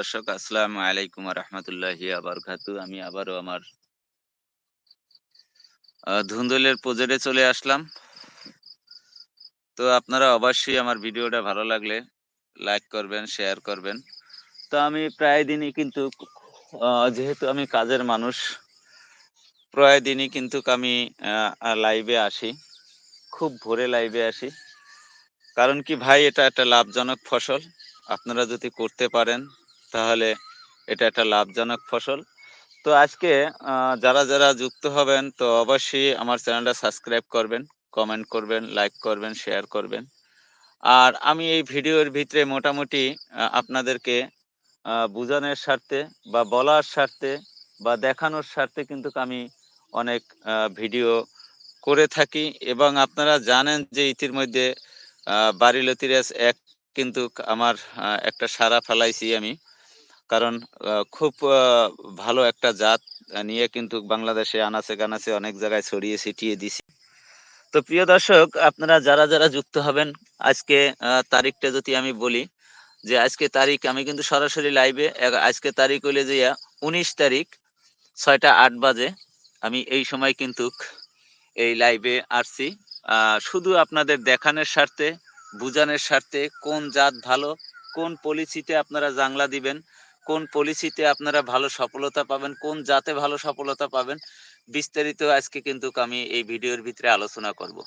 দর্শক, আসসালামু আলাইকুম রহমতুল্লাহি আবরকাতু আমি আবারও আমার ধুন্দুলের প্রজেক্টে চলে আসলাম। তো আপনারা অবশ্যই আমার ভিডিওটা ভালো লাগলে লাইক করবেন, শেয়ার করবেন। তো আমি প্রায় দিনই কিন্তু যেহেতু আমি কাজের মানুষ, প্রায় দিনই কিন্তু আমি লাইভে আসি। খুব ভোরে লাইভে আসি। কারণ কি ভাই, এটা একটা লাভজনক ফসল। আপনারা যদি করতে পারেন তাহলে এটা একটা লাভজনক ফসল। তো আজকে যারা যারা যুক্ত হবেন, তো অবশ্যই আমার চ্যানেলটা সাবস্ক্রাইব করবেন, কমেন্ট করবেন, লাইক করবেন, শেয়ার করবেন। আর আমি এই ভিডিওর ভিতরে মোটামুটি আপনাদেরকে বোঝানোর স্বার্থে বা বলার স্বার্থে বা দেখানোর স্বার্থে কিন্তু আমি অনেক ভিডিও করে থাকি। এবং আপনারা জানেন যে ইতিমধ্যে বাড়ি লতিরাজ এক কিন্তু আমার একটা সারা ফেলাইছি আমি। কারণ খুব ভালো একটা জাত নিয়ে কিন্তু বাংলাদেশে আনাচে কানাচে অনেক জায়গায় ছড়িয়ে ছিটিয়ে দিছি। তো প্রিয় দর্শক, আপনারা যারা যারা যুক্ত হবেন, আজকে তারিখটা যদি আমি বলি, যে আজকে তারিখ আমি কিন্তু সরাসরি লাইভে আজকে তারিখ হইলে যে উনিশ তারিখ, ছয়টা আট বাজে, আমি এই সময় কিন্তু এই লাইভে আসছি। শুধু আপনাদের দেখানোর স্বার্থে, বুঝানোর স্বার্থে, কোন জাত ভালো, কোন পলিসিতে আপনারা জাংলা দিবেন কোন পলিসিতে আপনারা ভালো সফলতা পাবেন, কোন জাতে ভালো সফলতা পাবেন, বিস্তারিত আজকে কিন্তু আমি এই ভিডিওর ভিতরে আলোচনা করব।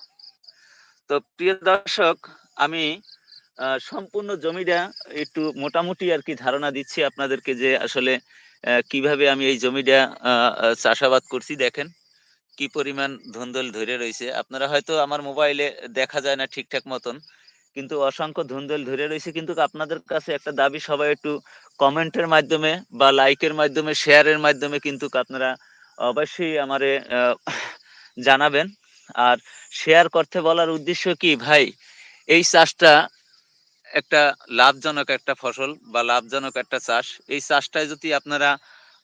তো প্রিয় দর্শক, আমি সম্পূর্ণ জমিটা একটু মোটামুটি আর কি ধারণা দিচ্ছি আপনাদেরকে যে আসলে কীভাবে আমি এই জমিটা চাষাবাদ করছি। দেখেন, কি পরিমাণ ধুন্দল ধরে রয়েছে। আপনারা হয়তো আমার মোবাইলে দেখা যায় না ঠিকঠাক মতন। কিন্তু অসংখ্য ধুন্দল ধরে রয়েছে। কিন্তু আপনাদের কাছে একটা দাবি, সবাই একটু কমেন্টের মাধ্যমে বা লাইকের মাধ্যমে শেয়ারের মাধ্যমে কিন্তু আপনারা অবশ্যই আমারে জানাবেন। আর শেয়ার করতে বলার উদ্দেশ্য কি? ভাই, এই চাষটা একটা লাভজনক একটা ফসল বা লাভজনক একটা চাষ। এই চাষটায় যদি আপনারা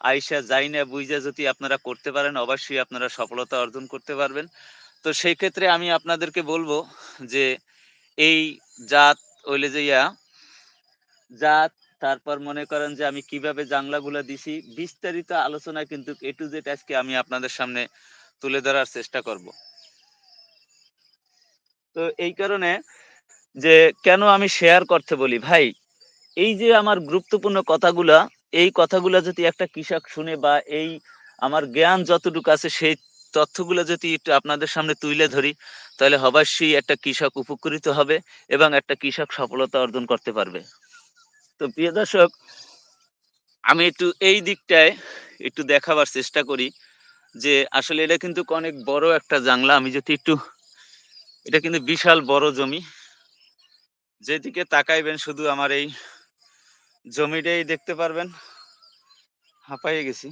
আইসা যাই না বুঝা যদি আপনারা করতে পারেন, অবশ্যই আপনারা সফলতা অর্জন করতে পারবেন। তো সেই ক্ষেত্রে আমি আপনাদেরকে বলব যে এই জাত ওইলে যে ইয়া, জাত, তারপর মনে করেন যে আমি কীভাবে জাংলাগুলা দিছি, বিস্তারিত আলোচনা কিন্তু এ টু জেড আজকে আমি আপনাদের সামনে তুলে ধরার চেষ্টা করব। তো এই কারণে যে কেন আমি শেয়ার করতে বলি? ভাই, এই যে আমার গুরুত্বপূর্ণ কথাগুলা, এই কথাগুলা যদি একটা কৃষক শুনে বা এই আমার জ্ঞান যতটুকু আছে সেই তথ্যগুলো যদি একটু আপনাদের সামনে তুলে ধরি, তাহলে অবশ্যই একটা কৃষক উপকৃত হবে এবং একটা কৃষক সফলতা অর্জন করতে পারবে। তো প্রিয় দর্শক, আমি একটু এই দিকটায় একটু দেখাবার চেষ্টা করি যে আসলে এটা কিন্তু অনেক বড় একটা জাংলা। আমি যদি একটু, এটা কিন্তু বিশাল বড় জমি। যেদিকে তাকাইবেন শুধু আমার এই জমিটাই দেখতে পারবেন। হাঁপাইয়ে গেছি।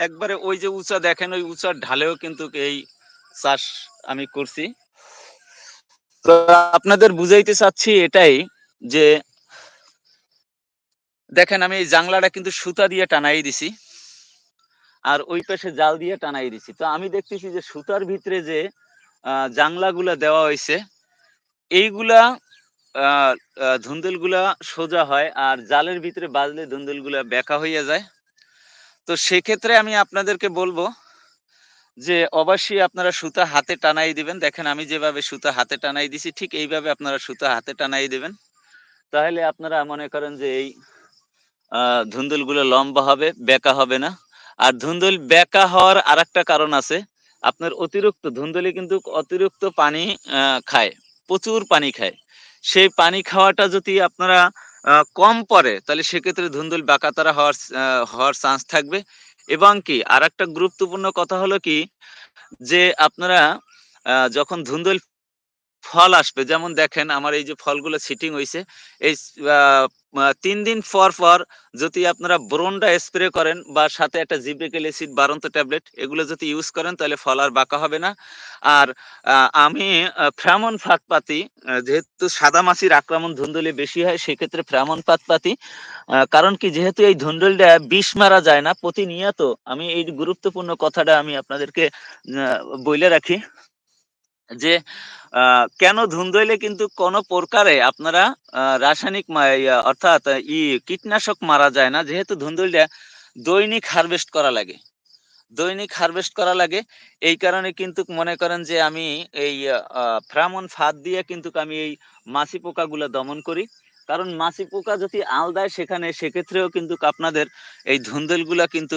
একবারে ওই যে উঁচা দেখেন ওই উঁচার ঢালেও কিন্তু এই চাষ আমি করছি। তো আপনাদের বুঝাইতে চাচ্ছি এটাই যে দেখেন আমি এই জাংলাটা কিন্তু সুতা দিয়ে টানাই দিছি আর ওই পাশে জাল দিয়ে টানাই দিছি। তো আমি দেখতেছি যে সুতার ভিতরে যে জাংলাগুলা দেওয়া হয়েছে এইগুলা আহ, ধুন্দুলগুলা সোজা হয় আর জালের ভিতরে বাজলে ধুন্দুলগুলা বেঁকা হইয়া যায়। তো সেক্ষেত্রে আমি আপনাদেরকে বলব যে অবশ্যই আপনারা সুতা হাতে টানাই দিবেন। দেখেন আমি যেভাবে সুতা হাতে টানাই দিছি, ঠিক এইভাবে আপনারা সুতা হাতে টানাই দিবেন। তাহলে আপনারা মনে করেন যে এই ধুন্দুলগুলো লম্বা হবে, বেঁকা হবে না। আর ধুন্দুল বেঁকা হওয়ার আর একটা কারণ আছে, আপনার অতিরিক্ত ধুন্দুলি কিন্তু অতিরিক্ত পানি খায়, প্রচুর পানি খায়। সেই পানি খাওয়াটা যদি আপনারা কম পড়ে, তাহলে সেক্ষেত্রে ধুন্দুল বাঁকাতারা হওয়ার হওয়ার চান্স থাকবে। এবং কি আর একটা গুরুত্বপূর্ণ কথা হলো কি, যে আপনারা যখন ধুন্দুল ফল আসবে। যেমন দেখেন আমার এই যে ফলগুলো সিটিং হয়েছে এই তিন দিন পর পর যদি আপনারা ব্রোনটা স্প্রে করেন বা সাথে একটা জিব্রিকেল অ্যাসিড বারন্ত ট্যাবলেট এগুলো যদি ইউজ করেন তাহলে ফল আর বাঁকা হবে না। আর আমি ফ্রামন ফাঁক পাতি যেহেতু সাদা মাছির আক্রমণ ধুন্দুলি বেশি হয় সেক্ষেত্রে ফ্রামন ফাঁক পাতি আহ, কারণ কি যেহেতু এই ধুন্দুলটা বিষ মারা যায় না প্রতিনিয়ত আমি এই গুরুত্বপূর্ণ কথাটা আমি আপনাদেরকে বলে রাখি। যে কেন ধুন্দইলে কিন্তু কোন প্রকারে আপনারা রাসায়নিক অর্থাৎ, ই, কীটনাশক মারা যায় না। যেহেতু ধুন্দুইলটা দৈনিক হারভেস্ট করা লাগে। দৈনিক হারভেস্ট করা লাগে। এই কারণে কিন্তু মনে করেন যে, আমি এই ফ্রামন ফাঁদ দিয়ে কিন্তু আমি এই মাছি পোকাগুলা দমন করি। কারণ মাছি পোকা যদি আল দেয় সেখানে, সেক্ষেত্রেও কিন্তু আপনাদের এই ধুন্দুলগুলা কিন্তু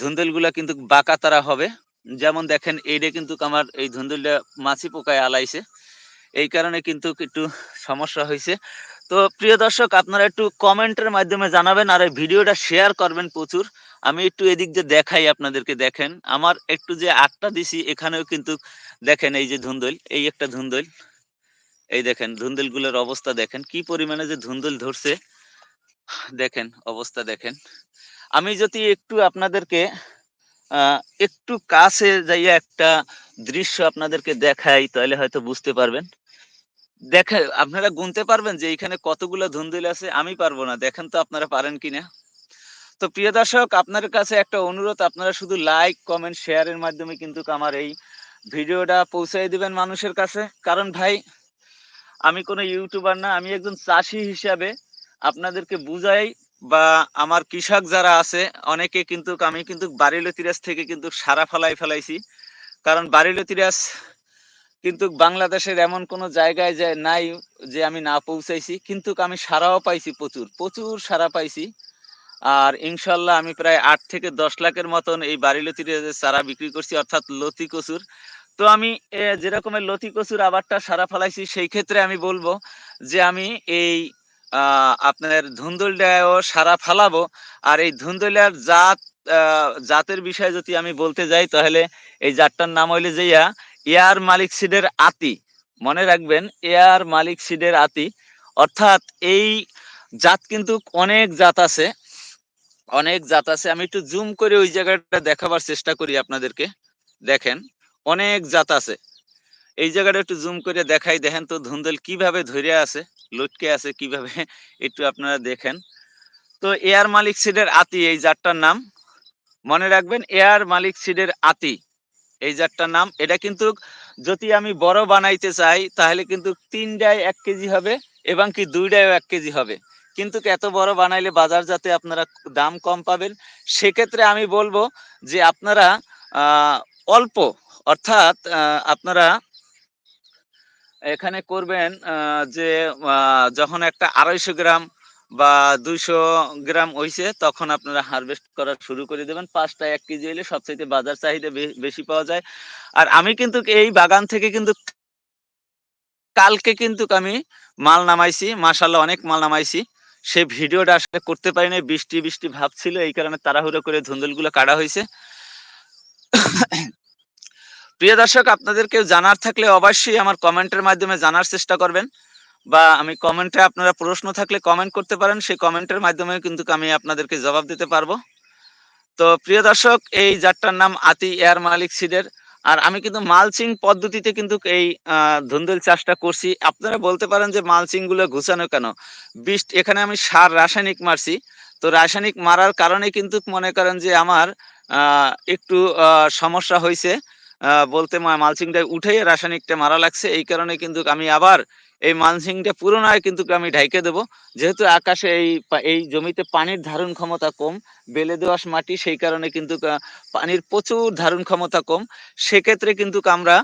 ধুন্দুলগুলা কিন্তু বাঁকাতারা হবে। যেমন দেখেন এইটা কিন্তু আমার এই ধুন্দুলটা মাছি পোকায় আলাইছে। এই কারণে কিন্তু একটু সমস্যা হয়েছে তো প্রিয় দর্শক আপনারা একটু কমেন্টের মাধ্যমে জানাবেন আর এই ভিডিওটা শেয়ার করবেন প্রচুর। আমি একটু এদিক দিয়ে দেখাই আপনাদেরকে দেখেন। আমার একটু যে আটটা দিছি এখানেও কিন্তু দেখেন এই যে ধুন্দুল, এই একটা ধুন্দুল। এই দেখেন ধুন্দুলগুলোর অবস্থা দেখেন। কি পরিমাণে যে ধুন্দুল ধরছে। দেখেন অবস্থা দেখেন। আমি যদি একটু আপনাদেরকে একটু কাছে যাইয়া একটা দৃশ্য আপনাদেরকে দেখাই তাহলে হয়তো বুঝতে পারবেন। দেখে আপনারা গুনতে পারবেন যে এইখানে কতগুলা ধুন্দুল আছে? আমি পারব না। দেখেন তো আপনারা পারেন কিনা? তো প্রিয় দর্শক আপনাদের কাছে একটা অনুরোধ আপনারা শুধু লাইক, কমেন্ট, শেয়ারের মাধ্যমে কিন্তু আমার এই ভিডিওটা পৌঁছায় দিবেন মানুষের কাছে। কারণ ভাই আমি কোনো ইউটিউবার না। আমি একজন চাষী হিসাবে আপনাদেরকে বুঝাই বা আমার কৃষক যারা আছে অনেকে কিন্তু আমি কিন্তু বারিলতিরাজ থেকে কিন্তু সারা ফেলাই ফেলাইছি। কারণ বারিলতিরাজ কিন্তু বাংলাদেশের এমন কোন জায়গায় যে নাই যে আমি না পৌঁছাইছি। কিন্তু আমি সারাও পাইছি প্রচুর, প্রচুর সাড়া পাইছি। আর ইনশাল্লাহ আমি প্রায় আট থেকে ১০ লাখের মতন এই বারিলতিরাজের চারা বিক্রি করছি অর্থাৎ লতি কচুর। তো আমি যেরকমের লতি কচুর আবারটা সারা ফেলাইছি সেই ক্ষেত্রে আমি বলব যে আমি এই আপনার ধুন্দুলটাও সারা ফালাবো আর এই ধুন্দুলের জাত জাতের বিষয়ে যদি আমি বলতে যাই, তাহলে এই জাতটার নাম হইল যাইয়া এয়ার মালিক সিডের আতি। মনে রাখবেন এয়ার মালিক সিডের আতি। অর্থাৎ এই জাত কিন্তু অনেক জাত আছে। অনেক জাত আছে। আমি একটু জুম করে ওই জায়গাটা দেখাবার চেষ্টা করি আপনাদেরকে। দেখেন, অনেক জাত আছে। এই জায়গাটা একটু জুম করে দেখাই দেখেন তো ধুন্দল কীভাবে ধইরা আছে, লটকে আছে কীভাবে একটু আপনারা দেখেন। তো এয়ার মালিক সিডের আতি এই জাতটার নাম। মনে রাখবেন এয়ার মালিক সিডের আতি। এই জাতটার নাম। এটা কিন্তু যদি আমি বড় বানাইতে চাই তাহলে কিন্তু ৩ টায় ১ কেজি হবে এবং কি ২ টায়ও ১ কেজি হবে। কিন্তু এত বড় বানাইলে বাজার যাতে আপনারা দাম কম পাবেন। সেক্ষেত্রে আমি বলব যে আপনারা অল্প অর্থাৎ আপনারা এখানে করবেন যে যখন একটা ২৫০ গ্রাম বা ২০০ গ্রাম হইছে তখন আপনারা হারভেস্ট করা শুরু করে দেবেন। ৫ টায় ১ কেজি হইলে সবচাইতে বাজার চাহিদা বেশি পাওয়া যায়। আর আমি কিন্তু এই বাগান থেকে কিন্তু কালকে কিন্তু আমি মাল নামাইছি। মাশাআল্লাহ অনেক মাল নামাইছি। সে ভিডিওটা আসলে করতে পারি। বৃষ্টি, বৃষ্টি ভাব ছিল। এই কারণে তাড়াহুড়ো করে ধুন্দুলগুলো কাটা হইছে। প্রিয় দর্শক, আপনাদের কেউ জানার থাকলে অবশ্যই আমার কমেন্টের মাধ্যমে জানার চেষ্টা করবেন। বা আমি কমেন্টে আপনারা প্রশ্ন থাকলে কমেন্ট করতে পারেন। সেই কমেন্টের মাধ্যমে কিন্তু আমি আপনাদেরকে জবাব দিতে পারব। তো প্রিয় দর্শক, এই জাতটার নাম আতি এয়ার মালিক সিডের। আর আমি কিন্তু মালচিং পদ্ধতিতে কিন্তু এই ধুন্দুল চাষটা করছি। আপনারা বলতে পারেন যে মালচিংগুলো গুছানো কেন? বিষ এখানে আমি সার রাসায়নিক মারছি। তো রাসায়নিক মারার কারণে কিন্তু মনে করেন যে আমার একটু সমস্যা হইছে। বলতে মা মালচিংটা উঠাইয়া রাসায়নিকটা মারা লাগছে। এই কারণে কিন্তু আমি আবার এই মালচিংটা পুরোনায় কিন্তু আমি ঢাইকা দেব। যেহেতু আকাশে এই এই জমিতে পানির ধারণ ক্ষমতা কম। বেলে দোআঁশ মাটি, সেই কারণে কিন্তু পানির প্রচুর ধারণ ক্ষমতা কম। সেক্ষেত্রে কিন্তু আমরা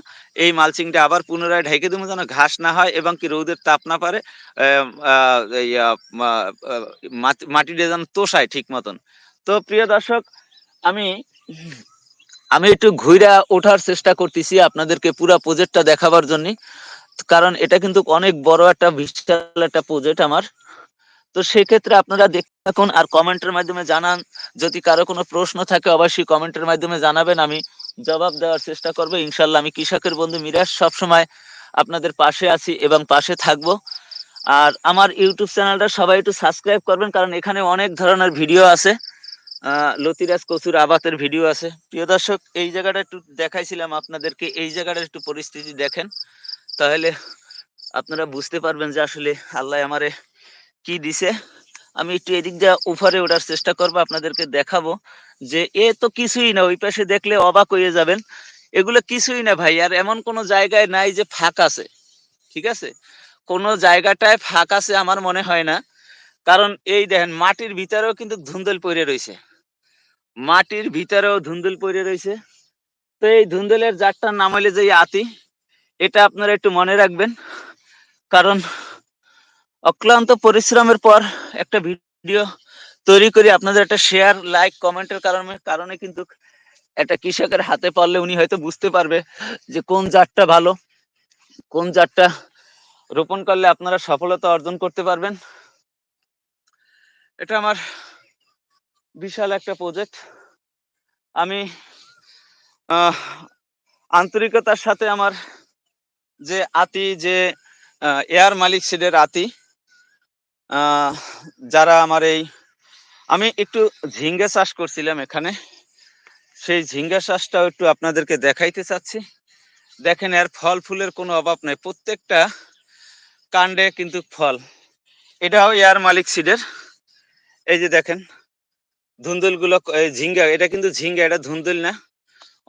এই মালচিংটা আবার পুনরায় ঢেকে দেবো যেন ঘাস না হয় এবং কি রোদের তাপ না পারে। মাটিটা যেন তোষায় ঠিক মতন। তো প্রিয় দর্শক, আমি আমি একটু ঘুইরা ওঠার চেষ্টা করতেছি আপনাদেরকে পুরা প্রজেক্টটা দেখাবার জন্যে। কারণ এটা কিন্তু অনেক বড় একটা বিশাল একটা প্রজেক্ট আমার। তো সেক্ষেত্রে আপনারা দেখতে থাকুন আর কমেন্টের মাধ্যমে জানান। যদি কারও কোনো প্রশ্ন থাকে, অবশ্যই কমেন্টের মাধ্যমে জানাবেন। আমি জবাব দেওয়ার চেষ্টা করব। ইনশাআল্লাহ আমি কৃষকের বন্ধু মিরাজ সবসময় আপনাদের পাশে আছি এবং পাশে থাকব। আর আমার ইউটিউব চ্যানেলটা সবাই একটু সাবস্ক্রাইব করবেন। কারণ এখানে অনেক ধরনের ভিডিও আছে। লতিরাজ কচুর আবাতের ভিডিও আছে। প্রিয় দর্শক, এই জায়গাটা একটু দেখাইছিলাম আপনাদেরকে। এই জায়গাটার একটু পরিস্থিতি দেখেন। তাহলে আপনারা বুঝতে পারবেন যে আসলে আল্লাহ আমারে কি দিছে। আমি একটু এদিক দিয়ে উপরে ওঠার চেষ্টা করব। আপনাদেরকে দেখাবো যে এ তো কিছুই না। ওই পাশে দেখলে অবাক হয়ে যাবেন। এগুলো কিছুই না ভাই, আর এমন কোনো জায়গায় নাই যে ফাঁক আছে, ঠিক আছে কোনো জায়গাটায় ফাঁক আছে আমার মনে হয় না কারণ এই দেখেন, মাটির ভিতরেও কিন্তু ধুন্দল পড়ে রয়েছে মাটির ভিতরেও ধুন্দুল পড়ে রয়েছে। তো এই ধুন্দুলের জাতটার নাম হইলে যে আতি। এটা আপনারা একটু মনে রাখবেন। কারণ অক্লান্ত পরিশ্রমের পর একটা ভিডিও তৈরি করে, আপনাদের একটা শেয়ার লাইক কমেন্টের কারণে কারণে কিন্তু একটা কৃষকের হাতে পারলে উনি হয়তো বুঝতে পারবে যে কোন জাতটা ভালো, কোন জাতটা রোপণ করলে আপনারা সফলতা অর্জন করতে পারবেন। এটা আমার বিশাল একটা প্রজেক্ট আমি আন্তরিকতার সাথে আমার যে আতি, যে এয়ার মালিক সিডের আতি যারা আমার এই, আমি একটু ঝিঙ্গা চাষ করছিলাম এখানে। সেই ঝিঙ্গা চাষটাও একটু আপনাদেরকে দেখাইতে চাচ্ছি। দেখেন, এর ফল ফুলের কোনো অভাব নেই। প্রত্যেকটা কাণ্ডে কিন্তু ফল। এটাও এয়ার মালিক সিডের। এই যে দেখেন ধুন্দুলগুলো ঝিঙ্গা, এটা কিন্তু ঝিঙ্গা, এটা ধুন্দুল না?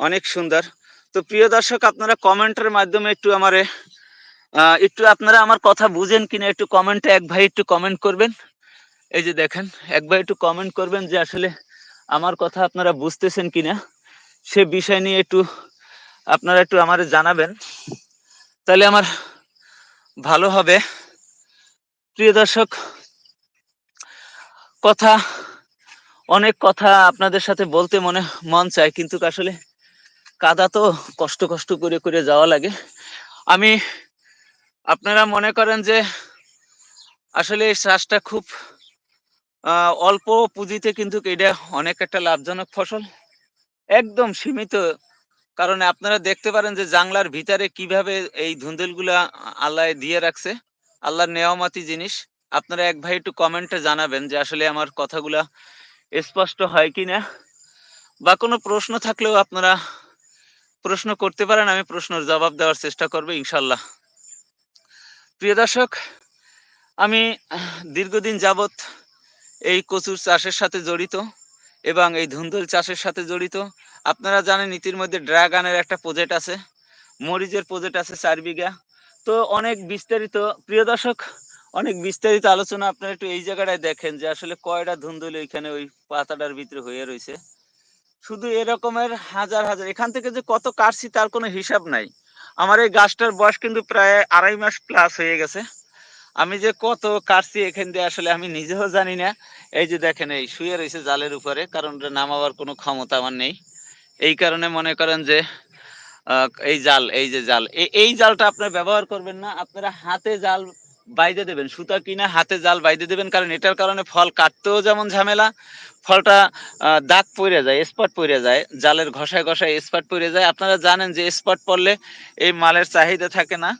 অনেক সুন্দর। তো প্রিয় দর্শক, আপনারা কমেন্টের মাধ্যমে একটু আমারে একটু আপনারা আমার কথা বুঝেন কিনা, একটু কমেন্টে এক ভাই একটু কমেন্ট করবেন। এই যে দেখেন, এক ভাই একটু কমেন্ট করবেন যে আসলে আমার কথা আপনারা বুঝতেছেন কিনা। সে বিষয় নিয়ে একটু আপনারা একটু আমার জানাবেন। তাহলে আমার ভালো হবে। প্রিয় দর্শক, কথা অনেক কথা আপনাদের সাথে বলতে মনে, মন চায়, কিন্তু আসলে কাদা তো কষ্ট কষ্ট করে করে যাওয়া লাগে। আমি, আপনারা মনে করেন যে আসলে এই চাষটা খুব অল্প পুঁজিতে কিন্তু এটা অনেক একটা লাভজনক ফসল। একদম সীমিত কারণে আপনারা দেখতে পারেন যে জাংলার ভিতরে কীভাবে এই ধুন্দুলগুলা আল্লাহ দিয়ে রাখছে, আল্লাহর নেওয়ামাতি জিনিস। আপনারা এক ভাই একটু কমেন্টে জানাবেন যে আসলে আমার কথাগুলা স্পষ্ট হয় কি না? বা কোনো প্রশ্ন থাকলেও আপনারা প্রশ্ন করতে পারেন, আমি প্রশ্নের জবাব দেওয়ার চেষ্টা করব, ইনশাল্লাহ। প্রিয় দর্শক, আমি দীর্ঘদিন যাবত এই কচুর চাষের সাথে জড়িত এবং এই ধুন্দুল চাষের সাথে জড়িত। আপনারা জানেন নীতির মধ্যে ড্রাগনের একটা প্রজেক্ট আছে, মরিচের প্রজেক্ট আছে চার বিঘা। তো অনেক বিস্তারিত, প্রিয় দর্শক অনেক বিস্তারিত আলোচনা আপনারা একটু এই জায়গাটায় দেখেন যে আসলে কয়টা ধুন্দুল ওইখানে ওই পাতাটার ভিতরে হয়ে রয়েছে। শুধু এরকমের হাজার হাজার, এখান থেকে যে কত কাটছি তার কোনো হিসাব নাই। আমার এই গাছটার বয়স কিন্তু প্রায় আড়াই মাস প্লাস হয়ে গেছে। আমি যে কত কাটছি এখান দিয়ে আসলে আমি নিজেও জানি না। এই যে দেখেন, এই শুয়ে রয়েছে জালের উপরে, কারণ নামাবার কোনো ক্ষমতা আমার নেই। এই কারণে মনে করেন যে এই জাল, এই যে জাল এই জালটা আপনারা ব্যবহার করবেন না। আপনারা হাতে জাল বাইদে দেবেন, সুতা কিনা হাতে জাল বাইদে দেবেন, কারণ এটার কারণে ফল কাটতেও যেমন ঝামেলা, ফলটা দাগ পড়ে যায় স্পট পড়ে যায়, জালের ঘষায় ঘষায় স্পট পড়ে যায়। আপনারা জানেন যে স্পট পড়লে এই মালের চাহিদা থাকে না।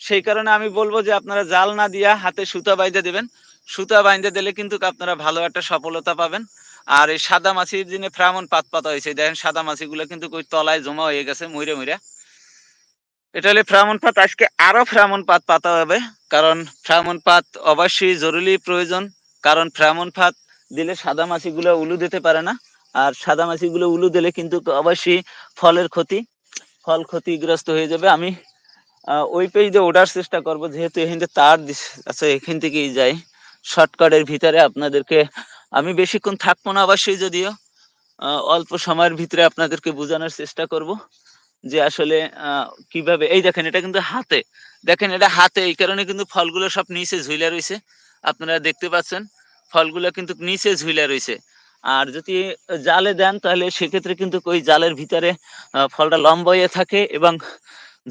সেই কারণে আমি বলব যে আপনারা জাল না দিয়া হাতে সুতা বাইদে দেবেন। সুতা বাইন্দে দিলে কিন্তু আপনারা ভালো একটা সফলতা পাবেন। আর এই সাদা মাছির দিনে ফ্রামন পাত পাতা হয়েছে, দেখেন সাদা মাছিগুলো কিন্তু তলায় জমা হয়ে গেছে ময়রা ময়রা এটা হলে ফ্রামন পাত। আজকে আরও ফ্রামন পাত পাতা হবে, কারণ ফ্রামন পাত অবশ্যই জরুরি প্রয়োজন, কারণ ফ্রামন পাত দিলে সাদা মাছিগুলো উলু দিতে পারে না, আর সাদা মাছিগুলো উলু দিলে কিন্তু অবশ্যই ফলের ক্ষতি, ফল ক্ষতিগ্রস্ত হয়ে যাবে। আমি ওই পেজে ওঠার চেষ্টা করব, যেহেতু এখান থেকে তার আছে, এখান থেকেই যাই। শর্টকাটের ভিতরে আপনাদেরকে আমি বেশিক্ষণ থাকব না অবশ্যই যদিও অল্প সময়ের ভিতরে আপনাদেরকে বোঝানোর চেষ্টা করব। যে আসলে কীভাবে, এই দেখেন এটা কিন্তু হাতে। দেখেন এটা হাতে, এই কারণে কিন্তু ফলগুলো সব নিচে ঝুলে রয়েছে আপনারা দেখতে পাচ্ছেন, ফলগুলো কিন্তু নিচে ঝুলে রয়েছে আর যদি জালে দেন, তাহলে সেক্ষেত্রে কিন্তু ওই জালের ভিতরে ফলটা লম্বা হয়ে থাকে এবং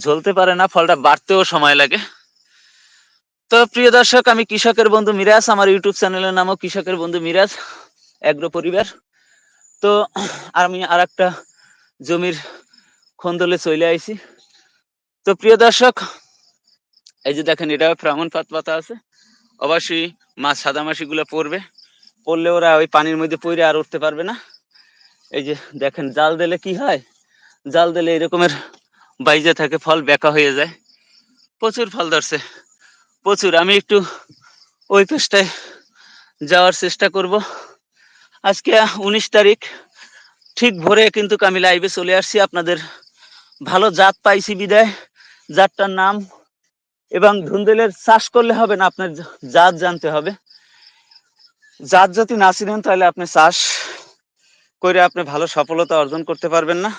ঝলতে পারে না, ফলটা বাড়তেও সময় লাগে। তো প্রিয় দর্শক, আমি কৃষকের বন্ধু মিরাজ, আমার ইউটিউব চ্যানেলের নামও কৃষকের বন্ধু মিরাজ, এগ্রো পরিবার। তো আমি আর একটা জমির খন্দলে চলে আইছি। তো প্রিয় দর্শক, এই যে দেখেন এটা ফ্রামন পাত পাতা আছে। অবশ্যই মাছ সাদা মাছি গুলো পড়বে। পড়লে ওরা ওই পানির মধ্যে পড়ে আর উঠতে পারবে না। এই যে দেখেন, জাল দিলে কি হয়? জাল দিলে এরকমের বাইজে থাকে, ফল বেকা হয়ে যায়। প্রচুর ফল ধরছে। প্রচুর। আমি একটু ওই পেশটায় যাওয়ার চেষ্টা করব। আজকে উনিশ তারিখ। ঠিক ভোরে কিন্তু আমি লাইভে চলে আসছি আপনাদের ভালো জাত পাইছি বিদায়। জাতটার নাম এবং ধুন্দুলের চাষ করলে হবে না, আপনার জাত জানতে হবে। জাত যদি না চিনেন, তাহলে আপনি চাষ করে আপনি ভালো সফলতা অর্জন করতে পারবেন না।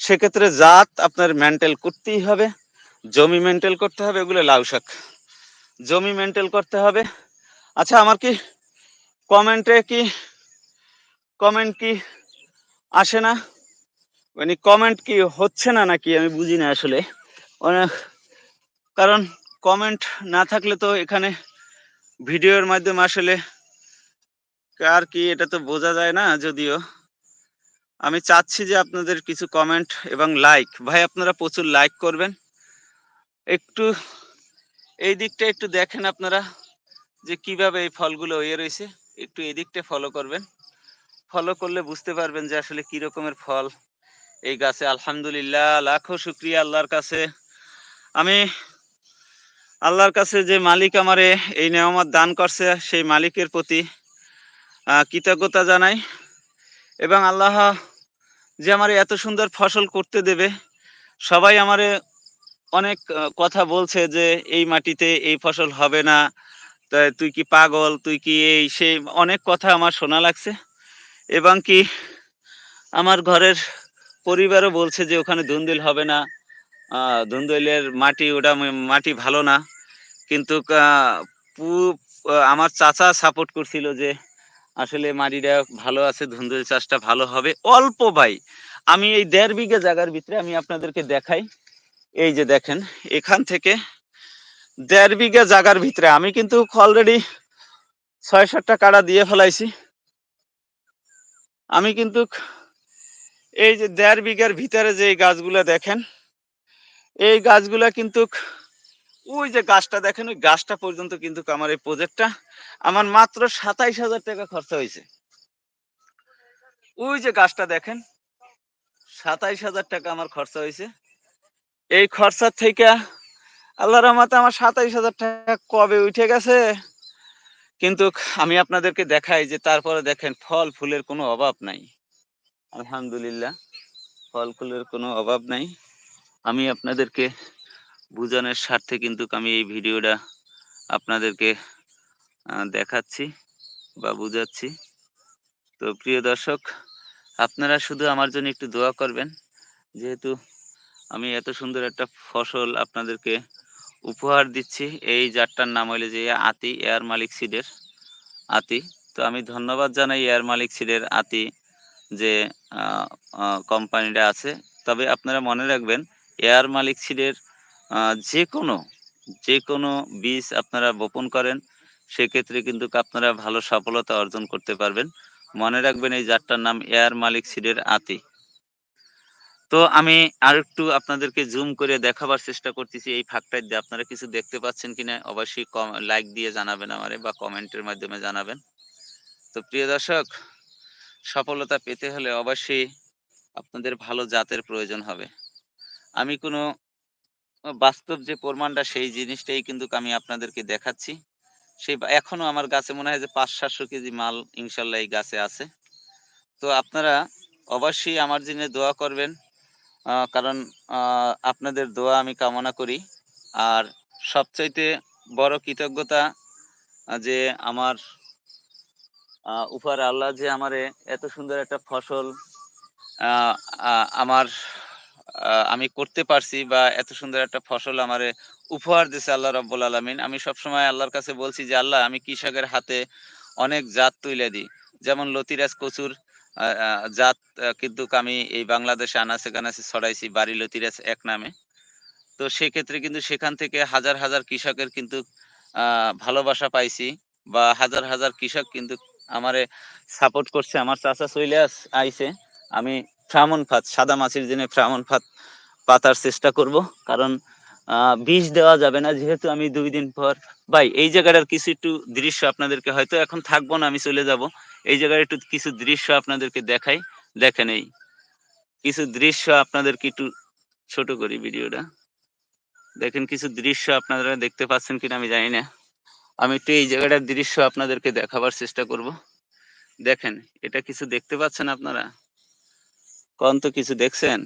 সেক্ষেত্রে জাত আপনার মেন্টেল করতেই হবে, জমি মেন্টেল করতে হবে, এগুলো লাউ শাক। জমি মেন্টেল করতে হবে। আচ্ছা আমার কি কমেন্টে কি, কমেন্ট কি আসে না? মানে কমেন্ট কি হচ্ছে না নাকি আমি বুঝি না আসলে। অনেক কারণ কমেন্ট না থাকলে তো এখানে ভিডিওর মাধ্যমে আসলে কার কি এটা তো বোঝা যায় না যদিও। আমি চাচ্ছি যে আপনাদের কিছু কমেন্ট এবং লাইক ভাই, আপনারা প্রচুর লাইক করবেন। একটু এই দিকটা একটু দেখেন আপনারা যে কীভাবে এই ফলগুলো হয়ে রয়েছে। একটু এই দিকটা ফলো করবেন। ফলো করলে বুঝতে পারবেন যে আসলে কি রকমের ফল। এই গাছে আলহামদুলিল্লাহ, লাখো শুক্রিয়া আল্লাহর কাছে। আমি আল্লাহর কাছে যে মালিক আমারে এই নেয়ামত দান করছে, সেই মালিকের প্রতি কৃতজ্ঞতা জানাই। এবং আল্লাহ যে আমার এত সুন্দর ফসল করতে দেবে, সবাই আমারে অনেক কথা বলছে যে এই মাটিতে এই ফসল হবে না তুই কি পাগল, তুই কি এই, সেই অনেক কথা আমার শোনা লাগছে। এবং কি আমার ঘরের পরিবারও বলছে যে ওখানে ধুন্দুল হবে না। ধুন্দুলের মাটি, ওটা মাটি ভালো না। কিন্তু আমার চাচা সাপোর্ট করছিল যে আসলে মাটিটা ভালো আছে, ধুন্দুল চাষটা ভালো হবে। অল্প ভাই। আমি এই দেড় বিঘা জায়গার ভিতরে আমি আপনাদেরকে দেখাই। এই যে দেখেন, এখান থেকে দেড় বিঘা জায়গার ভিতরে আমি কিন্তু অলরেডি ছয় সাতটা কাড়া দিয়ে ফেলাইছি। আমি কিন্তু এই যে দেড় বিঘার ভিতরে যে গাছগুলা দেখেন, এই গাছগুলা কিন্তু ওই যে গাছটা দেখেন, ওই গাছটা পর্যন্ত কিন্তু আমার এই প্রজেক্টটা আমার মাত্র সাতাইশ হাজার টাকা খরচা হয়েছে। ওই যে গাছটা দেখেন, সাতাইশ হাজার টাকা আমার খরচা হয়েছে। এই খরচা থেকে আল্লাহ রহমাতে আমার সাতাইশ হাজার টাকা কবে উঠে গেছে? কিন্তু আমি আপনাদেরকে দেখাই যে তারপরে দেখেন, ফল ফুলের কোনো অভাব নাই। আলহামদুলিল্লাহ ফল ফুলের কোনো অভাব নাই। আমি আপনাদেরকে বুঝানোর স্বার্থে কিন্তু আমি এই ভিডিওটা আপনাদেরকে দেখাচ্ছি বা বুঝাচ্ছি। তো প্রিয় দর্শক, আপনারা শুধু আমার জন্য একটু দোয়া করবেন, যেহেতু আমি এত সুন্দর একটা ফসল আপনাদেরকে উপহার দিচ্ছি। এই জাতটার নাম হইলে যে আতি, এয়ার মালিক সিডের আতি। তো আমি ধন্যবাদ জানাই এয়ার মালিক সিডের আতি যে কোম্পানিটা আছে। তবে আপনারা মনে রাখবেন, এয়ার মালিক সিডের যে কোনো যে কোনো বীজ আপনারা বপন করেন, সেক্ষেত্রে কিন্তু আপনারা ভালো সফলতা অর্জন করতে পারবেন। মনে রাখবেন এই জাতটার নাম এয়ার মালিক সিডের আতি। তো আমি আর একটু আপনাদেরকে জুম করে দেখাবার চেষ্টা করতেছি, এই ফাঁকটায় দিয়ে আপনারা কিছু দেখতে পাচ্ছেন কিনা, অবশ্যই লাইক দিয়ে জানাবেন আমারে বা কমেন্টের মাধ্যমে জানাবেন। তো প্রিয় দর্শক সফলতা পেতে হলে অবশ্যই আপনাদের ভালো জাতের প্রয়োজন হবে। আমি কোনো বাস্তব যে প্রমাণটা সেই জিনিসটাই কিন্তু আমি আপনাদেরকে দেখাচ্ছি। সেই এখনও আমার গাছে মনে হয় যে পাঁচ সাতশো কেজি মাল ইনশাল্লাহ এই গাছে আছে। তো আপনারা অবশ্যই আমার জন্য দোয়া করবেন কারণ আপনাদের দোয়া আমি কামনা করি। আর সবচাইতে বড় কৃতজ্ঞতা যে আমার উপহার আল্লাহ যে আমারে এত সুন্দর একটা ফসল আমার আমি করতে পারছি বা এত সুন্দর একটা ফসল আমারে উপহার দিছে আল্লাহ রব্বুল আলমিন। আমি সবসময় আল্লাহর কাছে বলছি যে, আল্লাহ, আমি কৃষকের হাতে অনেক জাত তুলে দিই। যেমন লতিরাজ কচুর জাত কিন্তু আমি এই বাংলাদেশে আনাচে কানাচে ছড়াইছি বাড়ি লতিরাজ এক নামে। তো সেক্ষেত্রে কিন্তু সেখান থেকে হাজার হাজার কৃষকের কিন্তু ভালোবাসা পাইছি বা হাজার হাজার কৃষক কিন্তু আমারে সাপোর্ট করছে। আমার চাচা চলে আইছে। আমি ফ্রামন ফাত সাদা মাছের জন্য ফ্রামন ফাত পাতার চেষ্টা করব। কারণ বিষ দেওয়া যাবে না। যেহেতু আমি দুই দিন পর, ভাই, এই জায়গাটার কিছু একটু দৃশ্য আপনাদেরকে হয়তো এখন থাকব না, আমি চলে যাব। এই জায়গায় একটু কিছু দৃশ্য আপনাদেরকে দেখাই দেখেন এই কিছু দৃশ্য আপনাদেরকে একটু ছোট করি ভিডিওটা। দেখেন, কিছু দৃশ্য আপনারা দেখতে পাচ্ছেন কিনা আমি জানি না। আমি একটু এই জায়গাটার দৃশ্য আপনাদেরকে দেখাবার চেষ্টা করব। দেখেন, এটা কিছু দেখতে পাচ্ছেন আপনারা? কন তো কিছু দেখছেন?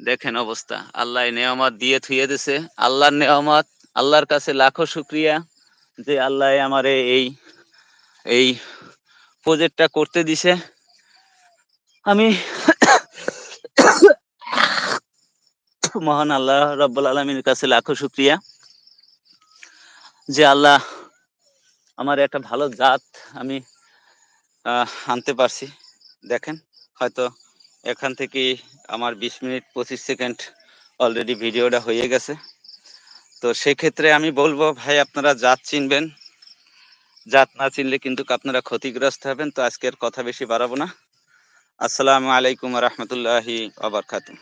দেখেন অবস্থা। আল্লাহ নেয়ামত দিয়ে থুয়ে দিছে। আল্লাহর নেয়ামত, আল্লাহর কাছে লাখো শুক্রিয়া যে আল্লাহ আমারে এই এই প্রজেক্টটা করতে দিছে। আমি মহান আল্লাহ রব্বুল আলমীর কাছে লাখো শুক্রিয়া। যে আল্লাহ আমার একটা ভালো জাত আমি আনতে পারছি। দেখেন, হয়তো এখান থেকে আমার বিশ মিনিট, পঁচিশ সেকেন্ড অলরেডি ভিডিওটা হয়ে গেছে। তো সেক্ষেত্রে আমি বলব, ভাই, আপনারা জাত চিনবেন। জাত না চিনলে কিন্তু আপনারা ক্ষতিগ্রস্ত হবেন। তো আজকের কথা বেশি বাড়াবো না। আসসালামু আলাইকুম রহমতুল্লাহি আবরকাতুহ